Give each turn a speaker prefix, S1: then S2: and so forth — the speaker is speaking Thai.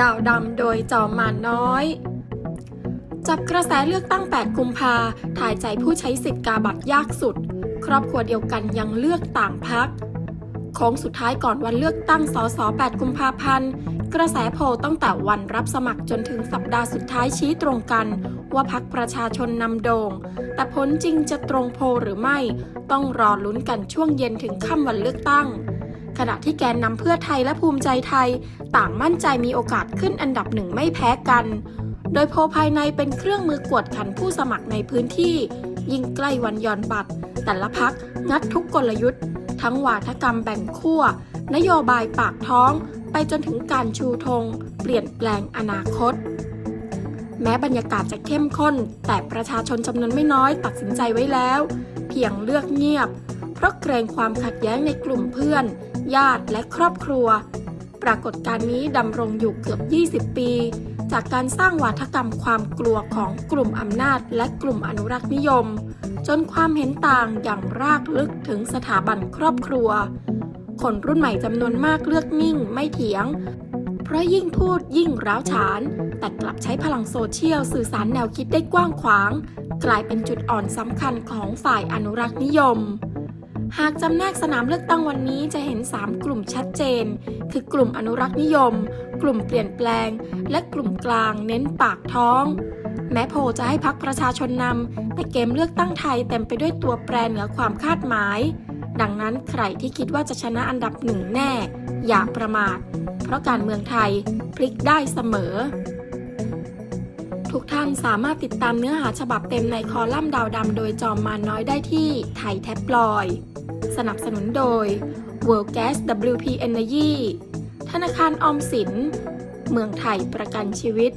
S1: ดาวดำโดยจอมมานน้อย จับกระแสเลือกตั้ง 8 กุมภาถ่ายใจผู้ใช้สิทธิ์กาบัตรยากสุด ครอบครัวเดียวกันยังเลือกต่างพักโค้งสุดท้ายก่อนวันเลือกตั้งสส8กุมภาพันธ์ กระแสโพลตั้งแต่วันรับสมัครจนถึงสัปดาห์สุดท้ายชี้ตรงกัน ว่าพักประชาชนนำโดง่ง แต่ผลจริงจะตรงโพลหรือไม่ ต้องรอลุ้นกันช่วงเย็นถึงค่ำวันเลือกตั้ง ขณะที่แกนนำเพื่อไทยและภูมิใจไทย ต่างมั่นใจมีโอกาสขึ้นอันดับหนึ่งไม่แพ้กัน โดยโพภายในเป็นเครื่องมือกวดขันผู้สมัครในพื้นที่ ยิ่งใกล้วันย่อนบัตร แต่ละพักงัดทุกกลยุทธ์ ทั้งวาทกรรมแบ่งขั้วนโยบายปากท้อง ไปจนถึงการชูธงเปลี่ยนแปลงอนาคต แม้บรรยากาศจะเข้มข้น แต่ประชาชนจำนวนไม่น้อยตัดสินใจไว้แล้ว เพียงเลือกเงียบ เพราะเกรงความขัดแย้งในกลุ่มเพื่อน ญาติและครอบครัว ปรากฏการณ์นี้ดำรงอยู่เกือบ 20 ปี จากการสร้างวาทกรรมความกลัวของกลุ่มอำนาจและกลุ่มอนุรักษ์นิยม จนความเห็นต่างอย่างรากลึกถึงสถาบันครอบครัว คนรุ่นใหม่จำนวนมากเลือกนิ่งไม่เถียง เพราะยิ่งพูดยิ่งร้าวฉาน แต่กลับใช้พลังโซเชียลสื่อสารแนวคิดได้กว้างขวาง กลายเป็นจุดอ่อนสำคัญของฝ่ายอนุรักษ์นิยม หากจำแนกสนามเลือกตั้งวันนี้จะเห็น 3 กลุ่มชัดเจน คือกลุ่มอนุรักษ์นิยม กลุ่มเปลี่ยนแปลง และกลุ่มกลางเน้นปากท้อง แม้โพจะให้พักประชาชนนำแต่เกมเลือกตั้งไทยเต็มไปด้วยตัวแปรเหนือความคาดหมาย ดังนั้นใครที่คิดว่าจะชนะอันดับหนึ่งแน่ อย่าประมาท เพราะการเมืองไทยพลิกได้เสมอทุกท่านสามารถติดตามเนื้อหาฉบับเต็มในคอลัมน์ดาวดำโดยจอมมานน้อยได้ที่ไทยแท็บลอย สนับสนุนโดย World Gas WP Energy ธนาคารออมสิน เมืองไทยประกันชีวิต